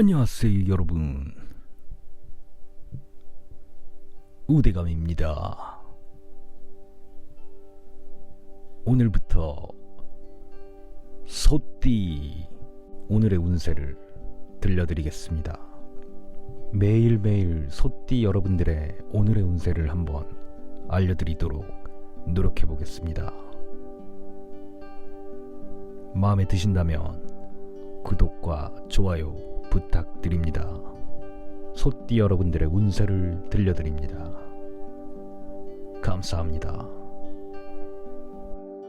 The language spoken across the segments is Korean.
안녕하세요 여러분. 우대감입니다. 오늘부터 소띠 오늘의 운세를 들려드리겠습니다. 매일매일 소띠 여러분들의 오늘의 운세를 한번 알려드리도록 노력해 보겠습니다. 마음에 드신다면 구독과 좋아요 부탁드립니다. 소띠 여러분들의 운세를 들려드립니다. 감사합니다.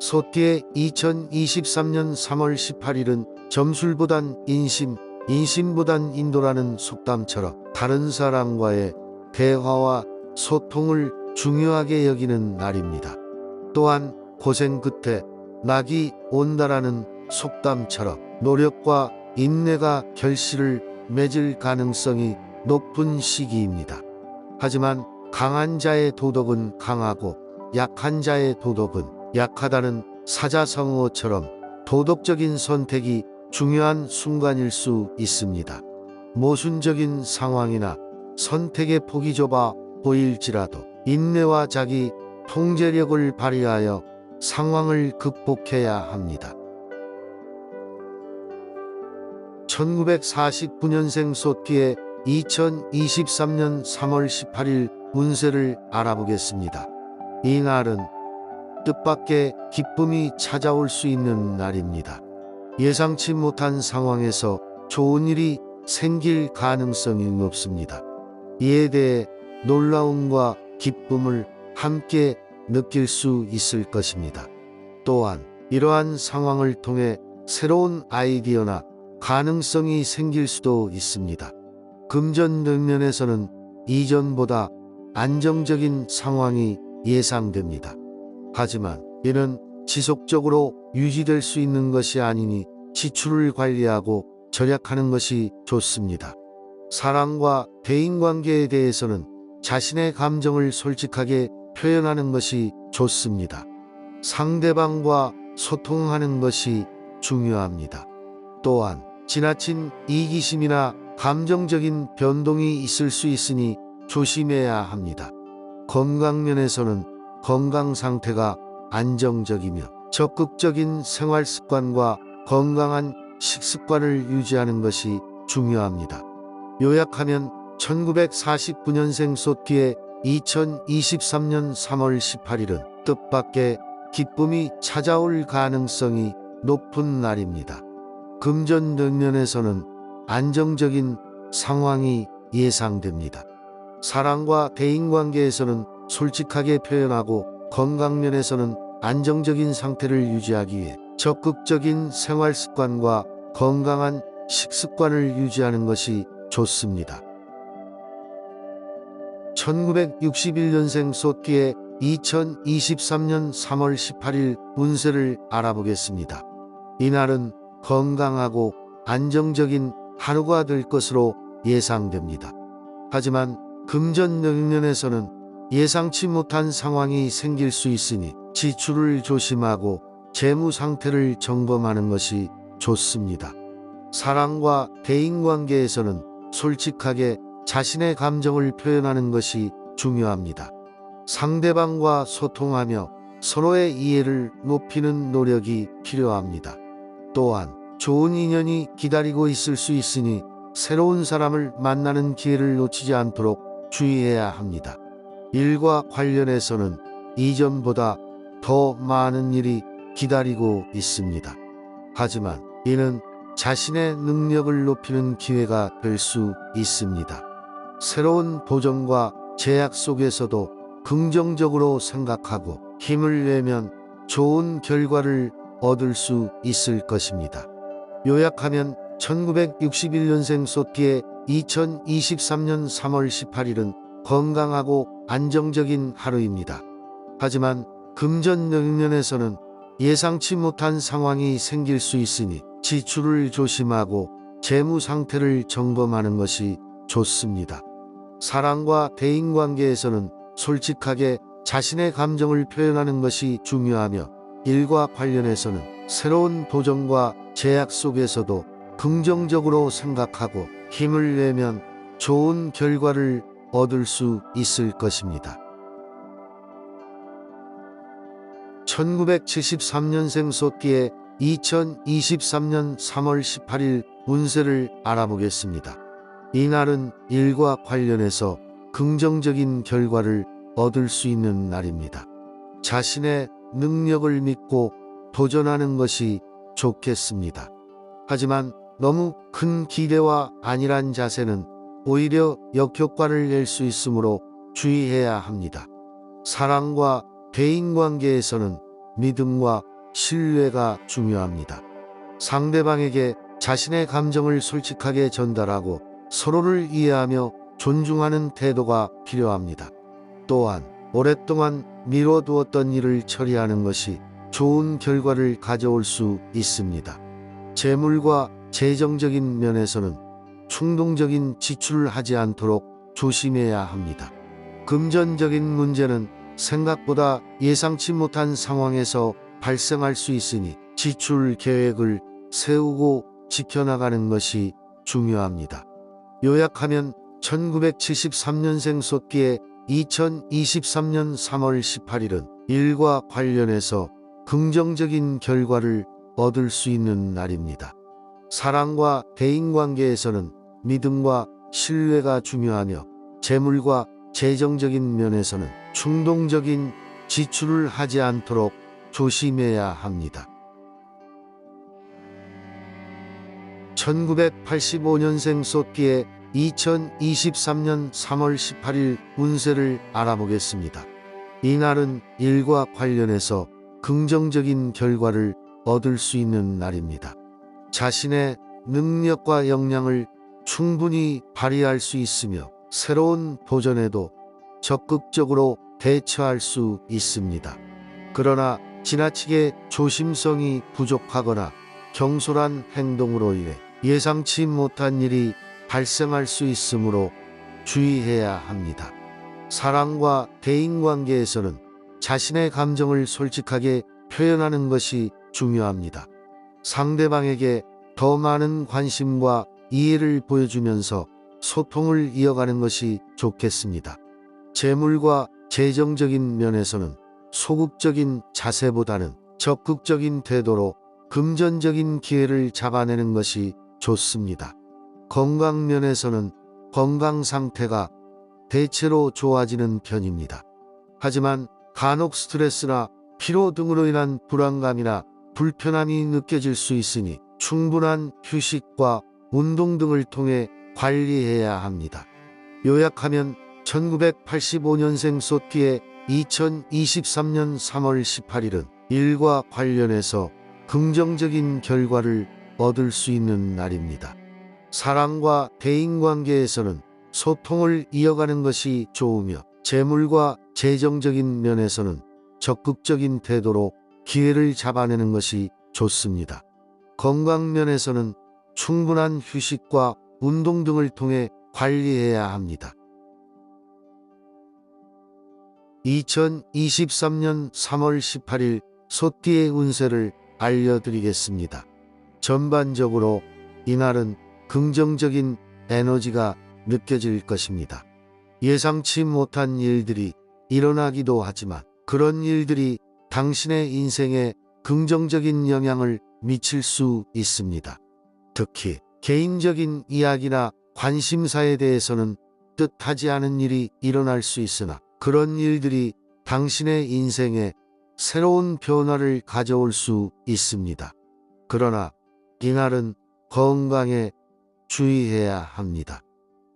소띠의 2023년 3월 18일은 점술보단 인심, 인심보단 인도라는 속담처럼 다른 사람과의 대화와 소통을 중요하게 여기는 날입니다. 또한 고생 끝에 낙이 온다라는 속담처럼 노력과 인내가 결실을 맺을 가능성이 높은 시기입니다. 하지만 강한 자의 도덕은 강하고 약한 자의 도덕은 약하다는 사자성어처럼 도덕적인 선택이 중요한 순간일 수 있습니다. 모순적인 상황이나 선택의 폭이 좁아 보일지라도 인내와 자기 통제력을 발휘하여 상황을 극복해야 합니다. 1949년생 소띠의 2023년 3월 18일 운세를 알아보겠습니다. 이 날은 뜻밖의 기쁨이 찾아올 수 있는 날입니다. 예상치 못한 상황에서 좋은 일이 생길 가능성이 높습니다. 이에 대해 놀라움과 기쁨을 함께 느낄 수 있을 것입니다. 또한 이러한 상황을 통해 새로운 아이디어나 가능성이 생길 수도 있습니다. 금전 능면에서는 이전보다 안정적인 상황이 예상됩니다. 하지만 이는 지속적으로 유지될 수 있는 것이 아니니 지출을 관리하고 절약하는 것이 좋습니다. 사랑과 대인관계에 대해서는 자신의 감정을 솔직하게 표현하는 것이 좋습니다. 상대방과 소통하는 것이 중요합니다. 또한 지나친 이기심이나 감정적인 변동이 있을 수 있으니 조심해야 합니다. 건강면에서는 건강 상태가 안정적이며 적극적인 생활 습관과 건강한 식습관을 유지하는 것이 중요합니다. 요약하면 1949년생 소띠의 2023년 3월 18일은 뜻밖의 기쁨이 찾아올 가능성이 높은 날입니다. 금전 능면에서는 안정적인 상황이 예상됩니다. 사랑과 대인관계에서는 솔직하게 표현하고 건강면에서는 안정적인 상태를 유지하기 위해 적극적인 생활 습관과 건강한 식습관을 유지하는 것이 좋습니다. 1961년생 소띠의 2023년 3월 18일 운세를 알아보겠습니다. 이날은 건강하고 안정적인 하루가 될 것으로 예상됩니다. 하지만 금전 능면에서는 예상치 못한 상황이 생길 수 있으니 지출을 조심하고 재무 상태를 점검하는 것이 좋습니다. 사랑과 대인관계에서는 솔직하게 자신의 감정을 표현하는 것이 중요합니다. 상대방과 소통하며 서로의 이해를 높이는 노력이 필요합니다. 또한 좋은 인연이 기다리고 있을 수 있으니 새로운 사람을 만나는 기회를 놓치지 않도록 주의해야 합니다. 일과 관련해서는 이전보다 더 많은 일이 기다리고 있습니다. 하지만 이는 자신의 능력을 높이는 기회가 될 수 있습니다. 새로운 도전과 제약 속에서도 긍정적으로 생각하고 힘을 내면 좋은 결과를 얻을 수 있을 것입니다. 요약하면 1961년생 소띠의 2023년 3월 18일은 건강하고 안정적인 하루입니다. 하지만 금전 능면에서는 예상치 못한 상황이 생길 수 있으니 지출을 조심하고 재무 상태를 점검하는 것이 좋습니다. 사랑과 대인관계에서는 솔직하게 자신의 감정을 표현하는 것이 중요하며 일과 관련해서는 새로운 도전과 제약 속에서도 긍정적으로 생각하고 힘을 내면 좋은 결과를 얻을 수 있을 것입니다. 1973년생 소띠의 2023년 3월 18일 운세를 알아보겠습니다. 이날은 일과 관련해서 긍정적인 결과를 얻을 수 있는 날입니다. 자신의 능력을 믿고 도전하는 것이 좋겠습니다. 하지만 너무 큰 기대와 안일한 자세는 오히려 역효과를 낼 수 있으므로 주의해야 합니다. 사랑과 대인관계에서는 믿음과 신뢰가 중요합니다. 상대방에게 자신의 감정을 솔직하게 전달하고 서로를 이해하며 존중하는 태도가 필요합니다. 또한 오랫동안 미뤄두었던 일을 처리하는 것이 좋은 결과를 가져올 수 있습니다. 재물과 재정적인 면에서는 충동적인 지출을 하지 않도록 조심해야 합니다. 금전적인 문제는 생각보다 예상치 못한 상황에서 발생할 수 있으니 지출 계획을 세우고 지켜나가는 것이 중요합니다. 요약하면 1973년생 소띠의 2023년 3월 18일은 일과 관련해서 긍정적인 결과를 얻을 수 있는 날입니다. 사랑과 대인관계에서는 믿음과 신뢰가 중요하며 재물과 재정적인 면에서는 충동적인 지출을 하지 않도록 조심해야 합니다. 1985년생 소띠의 2023년 3월 18일 운세를 알아보겠습니다. 이날은 일과 관련해서 긍정적인 결과를 얻을 수 있는 날입니다. 자신의 능력과 역량을 충분히 발휘할 수 있으며 새로운 도전에도 적극적으로 대처할 수 있습니다. 그러나 지나치게 조심성이 부족하거나 경솔한 행동으로 인해 예상치 못한 일이 발생할 수 있으므로 주의해야 합니다. 사랑과 대인관계에서는 자신의 감정을 솔직하게 표현하는 것이 중요합니다. 상대방에게 더 많은 관심과 이해를 보여주면서 소통을 이어가는 것이 좋겠습니다. 재물과 재정적인 면에서는 소극적인 자세보다는 적극적인 태도로 금전적인 기회를 잡아내는 것이 좋습니다. 건강 면에서는 건강 상태가 대체로 좋아지는 편입니다. 하지만 간혹 스트레스나 피로 등으로 인한 불안감이나 불편함이 느껴질 수 있으니 충분한 휴식과 운동 등을 통해 관리해야 합니다. 요약하면 1985년생 소띠의 2023년 3월 18일은 일과 관련해서 긍정적인 결과를 얻을 수 있는 날입니다. 사랑과 대인관계에서는 소통을 이어가는 것이 좋으며 재물과 재정적인 면에서는 적극적인 태도로 기회를 잡아내는 것이 좋습니다. 건강 면에서는 충분한 휴식과 운동 등을 통해 관리해야 합니다. 2023년 3월 18일 소띠의 운세를 알려드리겠습니다. 전반적으로 이날은 긍정적인 에너지가 느껴질 것입니다. 예상치 못한 일들이 일어나기도 하지만 그런 일들이 당신의 인생에 긍정적인 영향을 미칠 수 있습니다. 특히 개인적인 이야기나 관심사에 대해서는 뜻하지 않은 일이 일어날 수 있으나 그런 일들이 당신의 인생에 새로운 변화를 가져올 수 있습니다. 그러나 이날은 건강에 주의해야 합니다.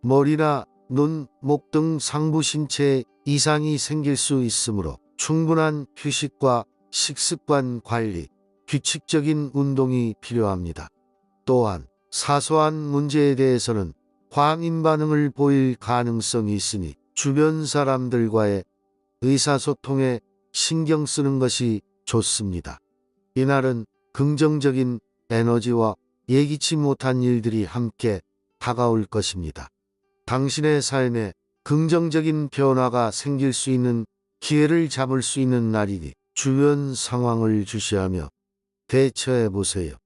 머리나 눈, 목 등 상부 신체에 이상이 생길 수 있으므로 충분한 휴식과 식습관 관리, 규칙적인 운동이 필요합니다. 또한 사소한 문제에 대해서는 과민 반응을 보일 가능성이 있으니 주변 사람들과의 의사소통에 신경 쓰는 것이 좋습니다. 이날은 긍정적인 에너지와 예기치 못한 일들이 함께 다가올 것입니다. 당신의 삶에 긍정적인 변화가 생길 수 있는 기회를 잡을 수 있는 날이니 주변 상황을 주시하며 대처해 보세요.